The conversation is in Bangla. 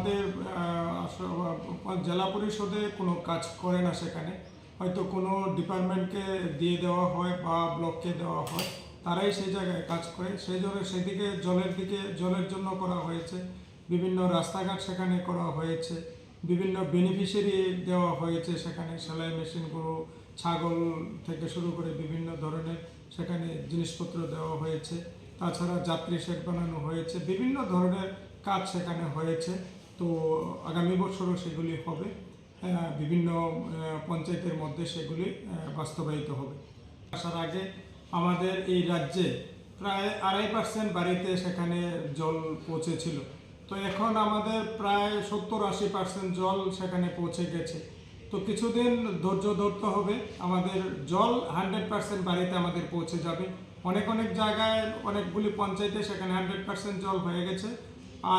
আমাদের জেলা পরিষদে কোনো কাজ করে না সেখানে। হয়তো কোনো ডিপার্টমেন্টকে দিয়ে দেওয়া হয় বা ব্লককে দেওয়া হয়, তারাই সেই জায়গায় কাজ করে। সেই জন্য সেদিকে জলের দিকে, জলের জন্য করা হয়েছে। বিভিন্ন রাস্তাঘাট সেখানে করা হয়েছে। বিভিন্ন বেনিফিশিয়ারি দেওয়া হয়েছে সেখানে। সেলাই মেশিনগুলো, ছাগল থেকে শুরু করে বিভিন্ন ধরনের সেখানে জিনিসপত্র দেওয়া হয়েছে। তাছাড়া যাত্রী শেড বানানো হয়েছে। বিভিন্ন ধরনের কাজ সেখানে হয়েছে। তো আগামী বছরও সেগুলি হবে। বিভিন্ন পঞ্চায়েতের মধ্যে সেগুলি বাস্তবায়িত হবে। আসার আগে আমাদের এই রাজ্যে প্রায় আড়াই পার্সেন্ট বাড়িতে সেখানে জল পৌঁছেছিল। তো এখন আমাদের প্রায় সত্তর আশি পার্সেন্ট জল সেখানে পৌঁছে গেছে। তো কিছুদিন ধৈর্য ধরতে হবে। আমাদের জল হান্ড্রেড পার্সেন্ট বাড়িতে আমাদের পৌঁছে যাবে। অনেক অনেক জায়গায় অনেকগুলি পঞ্চায়েতে সেখানে হান্ড্রেড পার্সেন্ট জল হয়ে গেছে। আর